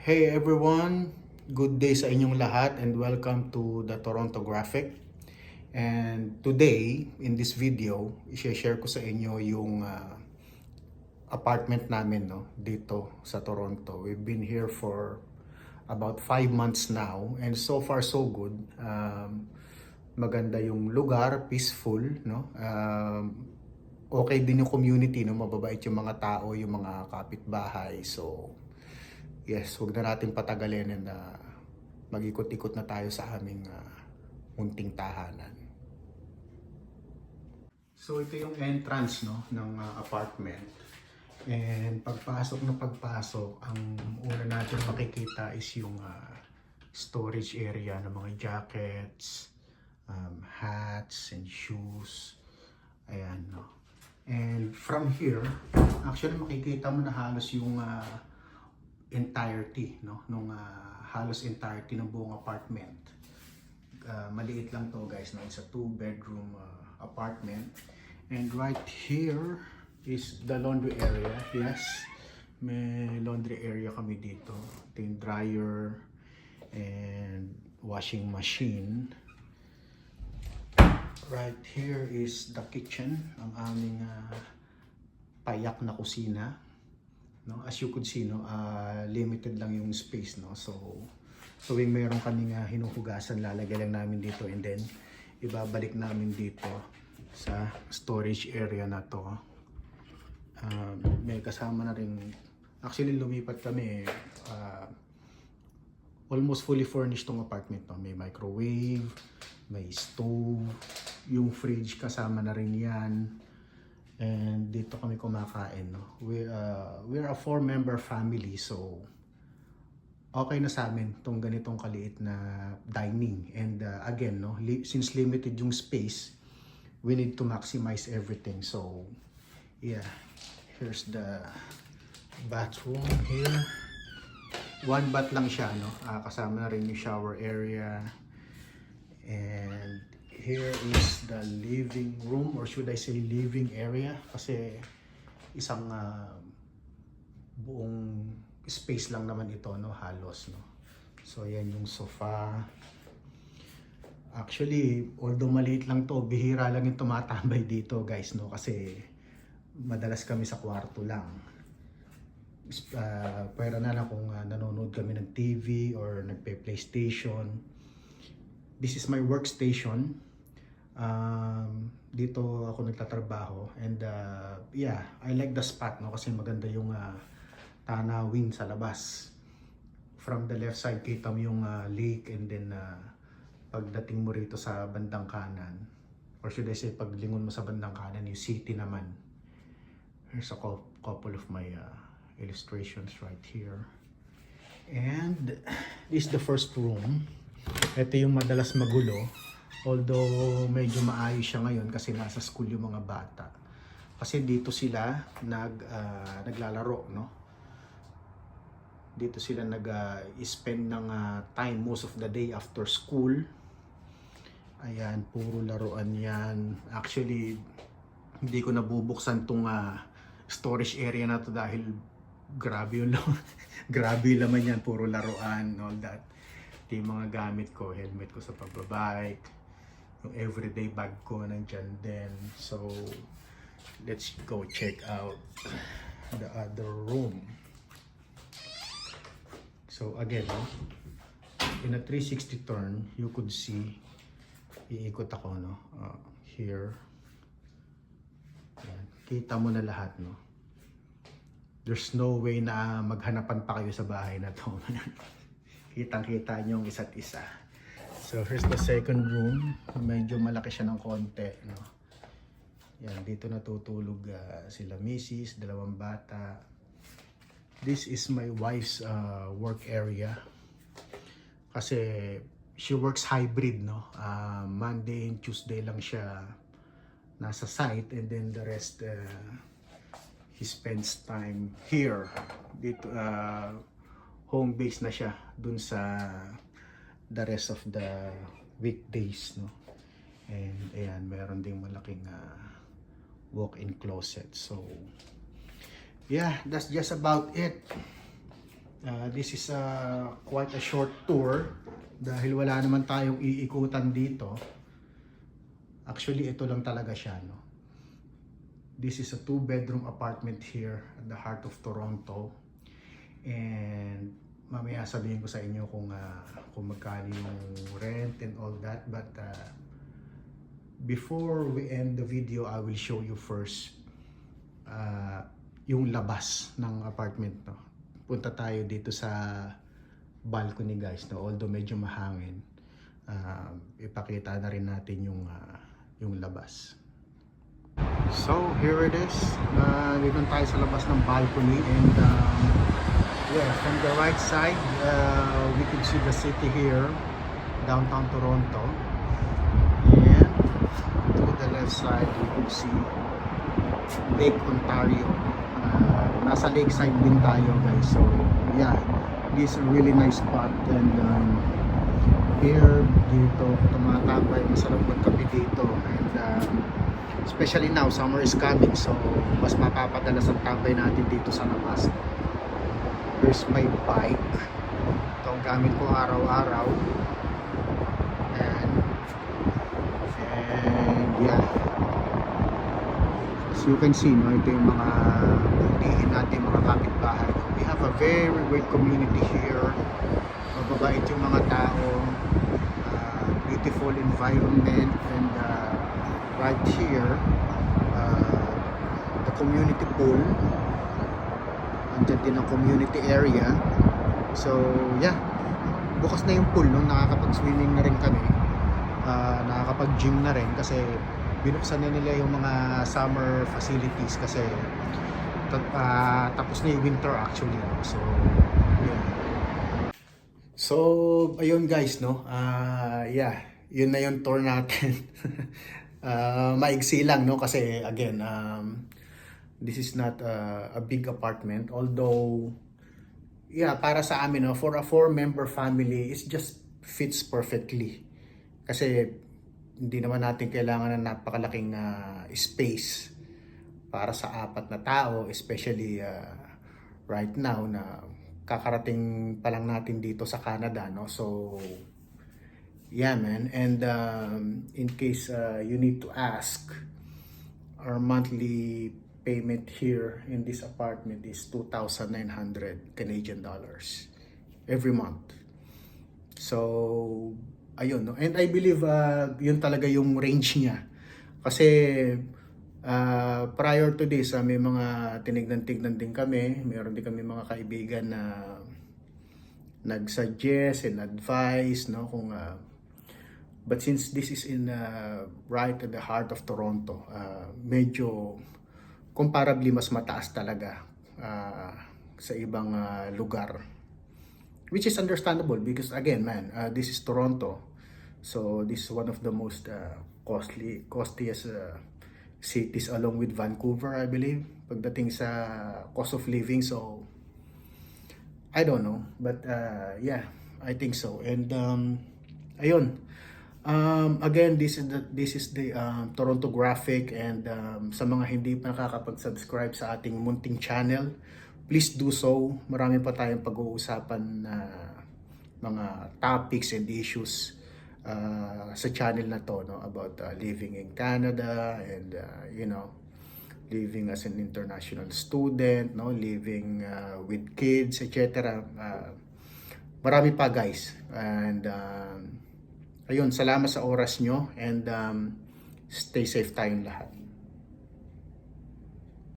Hey everyone, good day sa inyong lahat and welcome to the Toronto Graphic. And today, in this video, i-share ko sa inyo yung ah, apartment namin no, dito sa Toronto. We've been here for about 5 months now and so far so good. Um, maganda yung lugar, peaceful, no? Um, okay din yung community, no? Mababait yung mga tao, yung mga kapitbahay. So, yes, huwag na natin patagalin and uh, mag-ikot-ikot na tayo sa aming uh, munting tahanan. So, ito yung entrance, no, ng uh, apartment. And pagpasok na pagpasok, ang una natin makikita is yung uh, storage area ng mga jackets, um, hats, and shoes. Ayan, no. And from here, actually makikita mo na halos yung uh, entirety, no? Nung uh, halos entirety ng buong apartment. Uh, maliit lang to guys, no? It's a two bedroom uh, apartment. And right here is the laundry area. Yes, may laundry area kami dito. Ito dryer and washing machine. Right here is the kitchen, ang aming ah, payak na kusina. No, as you could see, no, ah, limited lang yung space, no. So, tuwing meron kaming ah, hinuhugasan, lalagay lang namin dito and then ibabalik namin dito sa storage area na to. Um, may kasama na rin, actually lumipat kami, ah, almost fully furnished tong apartment no. May microwave, may stove, yung fridge kasama na rin yan. And dito kami kumakain, no. We uh, we're a four-member family, so okay na sa amin tong ganitong kaliit na dining. And uh, again, no, li- since limited yung space, we need to maximize everything. So, yeah. Here's the bathroom here one bath lang siya no Ah, kasama na rin yung shower area and here is the living room or should I say living area? Kasi isang ah, buong space lang naman ito no? Halos no? So yan yung sofa. Actually although maliit lang to bihira lang yung tumatambay dito guys no? Kasi madalas kami sa kwarto lang. Uh, pwera na lang kung uh, nanonood kami ng TV or nagpe-PlayStation. This is my workstation. Um, dito ako nagtatrabaho and uh, yeah, I like the spot no kasi maganda yung uh, tanawin sa labas. From the left side kita mo yung uh, lake and then uh, pagdating mo rito sa bandang kanan or should I say paglingon mo sa bandang kanan yung city naman. Here's a cou- couple of my uh, illustrations right here. And this is the first room. Ito yung madalas magulo. Although medyo maayos siya ngayon kasi nasa school yung mga bata. Kasi dito sila nag ah, naglalaro, no? Dito sila nag-spend ng ah, time most of the day after school. Ayan, puro laruan yan. Actually, hindi ko nabubuksan tong ah, storage area na to dahil grabe yung grabe yung laman yan, puro laruan, all that. Ito yung mga gamit ko, helmet ko sa pagbabike, yung everyday bag ko nandyan din. So, let's go check out the other room. So, again, no, in a 360 turn, you could see, iikot ako, no, uh, here. Ayan. Kita mo na lahat, no there's no way na maghanapan pa kayo sa bahay na to. Kitang-kita nyo ang isa't isa. So here's the second room. Medyo malaki siya ng konti. No? Yan, dito natutulog ah, sila misis, dalawang bata. This is my wife's ah, work area. Kasi she works hybrid, no? Ah, Monday and Tuesday lang siya nasa site and then the rest ah, he spends time here dito uh, home base na siya dun sa the rest of the weekdays no and ayan meron ding malaking uh, walk-in closet so yeah that's just about it Uh, this is uh, quite a short tour dahil wala naman tayong iikutan dito. Actually, ito lang talaga siya, no? This is a two-bedroom apartment here at the heart of Toronto. And mamaya sabihin ko sa inyo kung uh, kung magkano yung rent and all that. But uh, before we end the video, I will show you first uh, yung labas ng apartment. No? Punta tayo dito sa balcony guys. No? Although medyo mahangin, uh, ipakita na rin natin yung, uh, yung labas. So, here it is. Uh, dito tayo sa labas ng balcony and um, yeah, from the right side, uh, we can see the city here, downtown Toronto. And to the left side, you can see Lake Ontario. Uh, nasa lakeside din tayo guys. So, yeah, this is a really nice spot and um, here, dito, tumatambay, masarap magkape dito and um, especially now, summer is coming so mas mapapadalas ang tambay natin dito sa labas. Here's my bike. Ito ang gamit ko araw-araw. And, and yeah. As you can see, no, ito yung mga buntihin natin, mga kapitbahay. We have a very great community here. Mababait yung mga tao. Uh, beautiful environment and uh, right here, uh, the community pool andyan din ang community area. So yeah. Bukas na yung pool no? Nakakapag swimming na rin kami. Uh, nakakapag gym na rin kasi binuksan na nila yung mga summer facilities kasi ah, tapos na yung winter actually no? so yeah so ayun guys no? Ah, yeah. Yun na yung tour natin. Ah, maigsi lang no? Kasi again um, this is not a, a big apartment although yeah para sa amin no for a four member family it just fits perfectly. Kasi hindi naman natin kailangan ng napakalaking ah, space para sa apat na tao especially ah, right now na kakarating pa lang natin dito sa Canada no? So yeah man. And um, in case uh, you need to ask our monthly payment here in this apartment is 2,900 Canadian dollars every month. So, ayun, no? And I believe uh, yun talaga yung range niya. Kasi uh, prior to this, uh, may mga tinignan-tignan din kami. Meron din kami mga kaibigan na nag-suggest and advise, no, kung uh, But since this is in uh, right at the heart of Toronto, uh, medyo comparably mas mataas talaga uh, sa ibang uh, lugar. Which is understandable because again, man, uh, this is Toronto. So this is one of the most uh, costly costliest uh, cities along with Vancouver, I believe, pagdating sa cost of living. So I don't know, but uh, yeah, I think so. And um, ayun, Um, again, this is the this is the um, Toronto Graphic and um, sa mga hindi pa nakakapag-subscribe sa ating munting channel, please do so. Marami pa tayong pag-uusapan na mga topics and issues uh, sa channel na to no about uh, living in Canada and uh, you know living as an international student, no living uh, with kids, etc. Uh, marami pa guys and um, ayun, salamat sa oras nyo and um, stay safe tayong lahat.